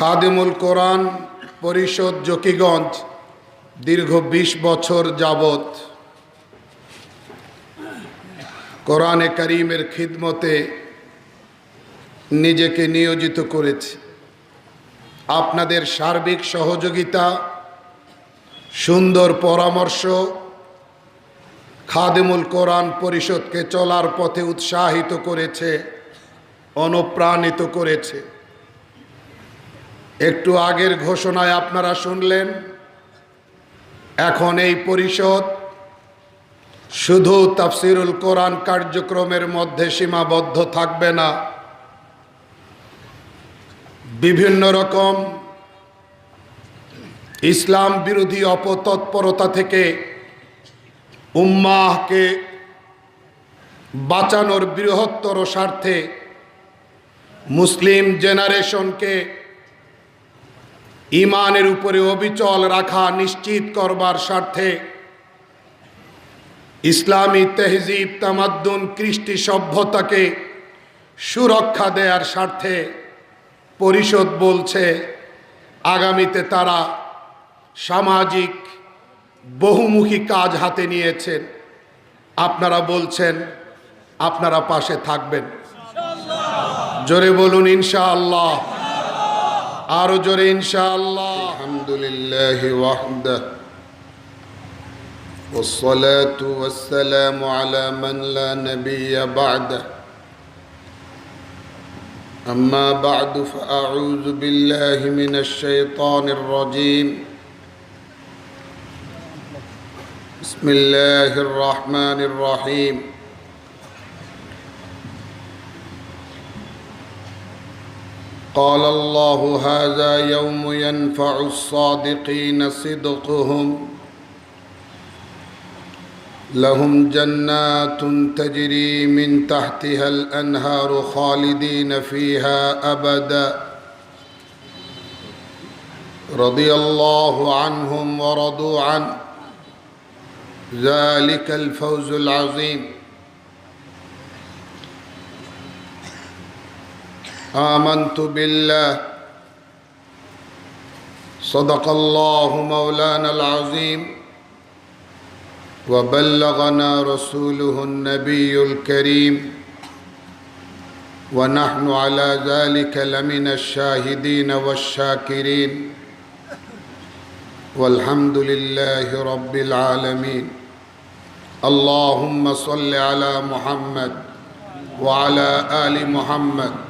খাদিমুল কোরআন পরিষদ জকিগঞ্জ, দীর্ঘ ২০ বছর যাবত কোরআনে করিমের খিদমতে নিজেকে নিয়োজিত করেছে। আপনাদের সার্বিক সহযোগিতা, সুন্দর পরামর্শ, খাদিমুল কোরআন পরিষদকে চলার পথে উৎসাহিত করেছে, অনুপ্রাণিত করেছে। একটু আগের ঘোষণায় আপনারা শুনলেন, এখন এই পরিষদ শুধু তাফসিরুল কোরআন কার্যক্রমের মধ্যে সীমাবদ্ধ থাকবে না, বিভিন্ন রকম ইসলাম বিরোধী অপতৎপরতা থেকে উম্মাহকে বাঁচানোর বৃহত্তর স্বার্থে মুসলিম জেনারেশনকে ইমানের উপরে অবিচল রাখা নিশ্চিত করবার স্বার্থে ইসলামী তেহজিব, তামাদ্দুন, কৃষ্টি সভ্যতাকে সুরক্ষা দেওয়ার স্বার্থে পরিষদ বলছে, আগামীতে তারা সামাজিক বহুমুখী কাজ হাতে নিয়েছেন। আপনারা বলছেন, আপনারা পাশে থাকবেন। জোরে বলুন, ইনশাআল্লাহ। আরো জোরে ইনশাআল্লাহ আলহামদুলিল্লাহ ওয়াহদা والصلاة والسلام على من لا نبي بعده أما بعد فأعوذ بالله من الشيطان الرجيم بسم الله الرحمن الرحيم قال الله هذا يوم ينفع الصادقين صدقهم. لهم جنات تجري من تحتها الأنهار خالدين فيها أبدا. رضي الله عنهم ورضوا عنه. ذلك الفوز العظيم. آمنت بالله. صدق الله مولانا العظيم. وبلغنا رسوله النبي الكريم. ونحن على ذلك لمن الشاهدين والشاكرين. والحمد لله رب العالمين. اللهم صل على محمد وعلى آل محمد.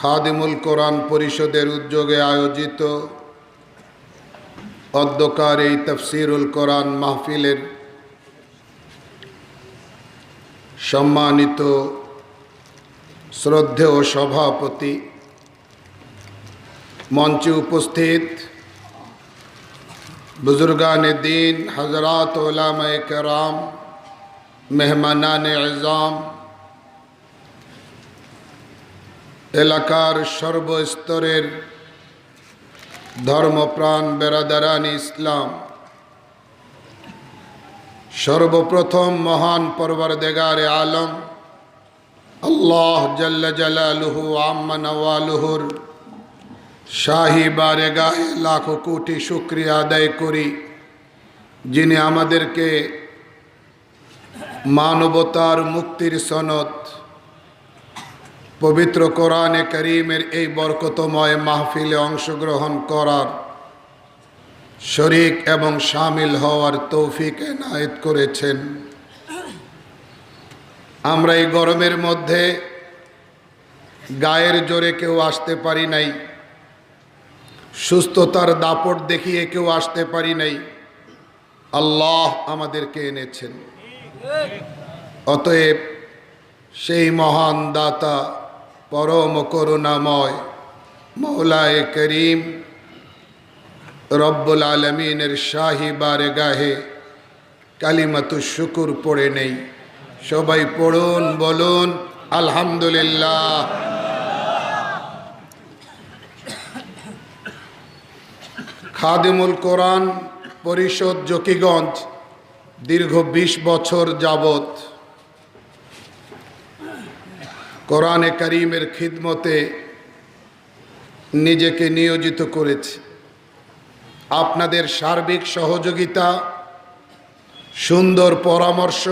খাদিমুল কোরআন পরিষদের উদ্যোগে আয়োজিত অধ্যকার এই তফসিরুল কোরআন মাহফিলের সম্মানিত শ্রদ্ধেয় সভাপতি মঞ্চে উপস্থিত বুজুর্গান দিন, হজরত ওলামায় কেরাম, মেহমানান এজাম এলাকার সর্বস্তরের ধর্মপ্রাণ বেরাদারান ইসলাম, সর্বপ্রথম মহান পর্বর পরবরদেগারে আলম, আল্লাহ জল্ল জালালুহু আম্মা নওয়ালুহুর শাহী বারেগাহে লাখো কোটি শুক্রিয়া আদায় করি, যিনি আমাদেরকে মানবতার মুক্তির সনদ পবিত্র কোরআনে করিমের এই বরকতময় মাহফিলে অংশগ্রহণ করার শরিক এবং সামিল হওয়ার তৌফিক এনায়েত করেছেন। আমরা এই গরমের মধ্যে গায়ের জোরে কেউ আসতে পারি নাই, সুস্থতার দাপট দেখিয়ে কেউ আসতে পারি নাই। আল্লাহ আমাদেরকে এনেছেন। অতএব সেই মহান দাতা পরম করুণাময় মৌলায় করিম, রব্বুল আলমিনের শাহি বারেগাহে কালিমাতু শুকুর পড়ে নেই। সবাই পড়ুন, বলুন, আলহামদুলিল্লাহ। খাদিমুল কোরআন পরিষদ জকিগঞ্জ, দীর্ঘ ২০ বছর যাবত কোরআনে করিমের খিদমতে নিজেকে নিয়োজিত করেছে। আপনাদের সার্বিক সহযোগিতা, সুন্দর পরামর্শ,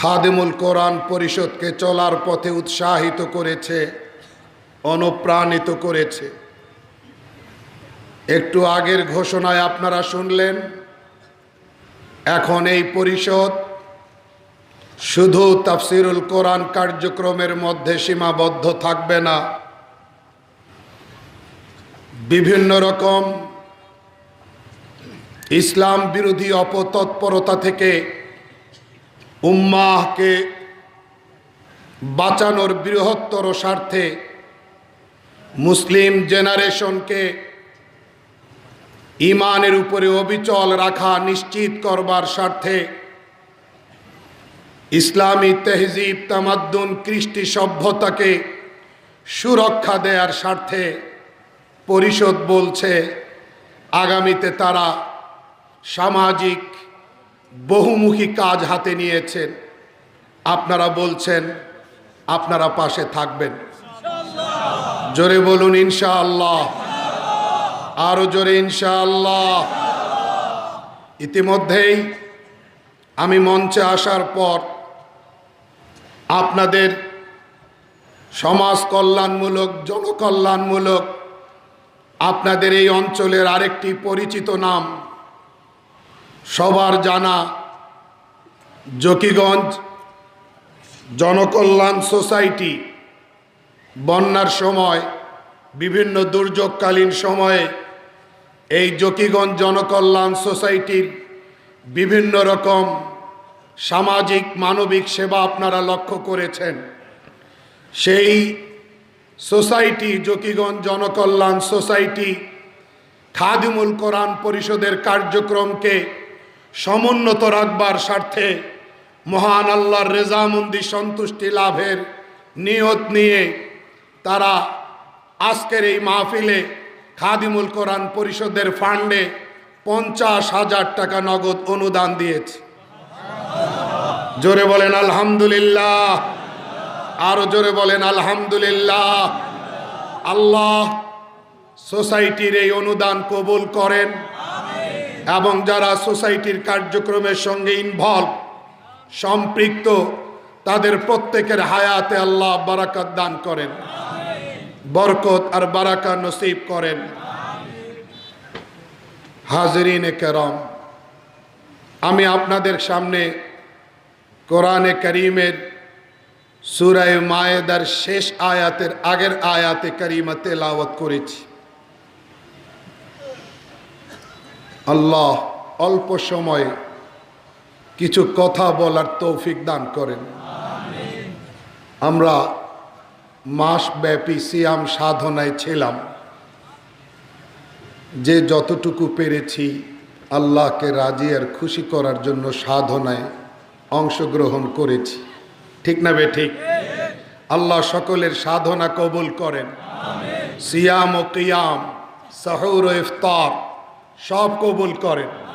খাদিমুল কোরআন পরিষদকে চলার পথে উৎসাহিত করেছে, অনুপ্রাণিত করেছে। একটু আগের ঘোষণায় আপনারা শুনলেন, এখন এই পরিষদ শুধু তাফসিরুল কোরআন কার্যক্রমের মধ্যে সীমাবদ্ধ থাকবে না, বিভিন্ন রকম ইসলাম বিরোধী অপতৎপরতা থেকে উম্মাহকে বাঁচানোর বৃহত্তর স্বার্থে মুসলিম জেনারেশনকে ইমানের উপরে অবিচল রাখা নিশ্চিত করবার স্বার্থে ইসলামী তেহজিব, তামাদ্দুন, কৃষ্টি সভ্যতাকে সুরক্ষা দেওয়ার স্বার্থে পরিষদ বলছে, আগামীতে তারা সামাজিক বহুমুখী কাজ হাতে নিয়েছেন। আপনারা বলছেন, আপনারা পাশে থাকবেন। জোরে বলুন, ইনশাআল্লাহ। আরও জোরে, ইনশাআল্লাহ। ইতিমধ্যেই আমি মঞ্চে আসার পর আপনাদের সমাজ কল্যাণমূলক, জনকল্যাণমূলক, আপনাদের এই অঞ্চলের আরেকটি পরিচিত নাম, সবার জানা জকিগঞ্জ জনকল্যাণ সোসাইটি। বন্যার সময়, বিভিন্ন দুর্যোগকালীন সময়ে এই জকিগঞ্জ জনকল্যাণ সোসাইটির বিভিন্ন রকম সামাজিক মানবিক সেবা আপনারা লক্ষ্য করেছেন। সেই সোসাইটি, জকিগঞ্জ জনকল্যাণ সোসাইটি, খাদিমুল কোরআন পরিষদের কার্যক্রমকে সমুন্নত রাখবার স্বার্থে মহান আল্লাহর রেজামন্দি সন্তুষ্টি লাভের নিয়ত নিয়ে তারা আজকের এই মাহফিলে খাদিমুল কোরআন পরিষদের ফান্ডে পঞ্চাশ হাজার টাকা নগদ অনুদান দিয়েছে। জোরে বলেন আলহামদুলিল্লাহ। আরও জোরে বলেন আলহামদুলিল্লাহ। আল্লাহ সোসাইটির এই অনুদান কবুল করেন এবং যারা সোসাইটির কার্যক্রমের সঙ্গে ইনভলভ সম্পৃক্ত, তাদের প্রত্যেকের হায়াতে আল্লাহ বারাকাত দান করেন, বরকত আর বারাকা নসিব করেন। হাজরিন কেরম আমি আপনাদের সামনে কোরআনে করিমের সুরায় মায়েদার শেষ আয়াতের আগের আয়াতে করিমা তেলাওয়াত করেছি। আল্লাহ অল্প সময়ে কিছু কথা বলার তৌফিক দান করেন। আমরা মাসব্যাপী সিয়াম সাধনায় ছিলাম। যে যতটুকু পেরেছি আল্লাহকে রাজি আর খুশি করার জন্য সাধনায় অংশগ্রহণ করেছি। ঠিক না বে ঠিক? আল্লাহ সকলের সাধনা কবুল করেন। সিয়াম ও কিয়াম সাহর ও ইফতার সব কবুল করেন।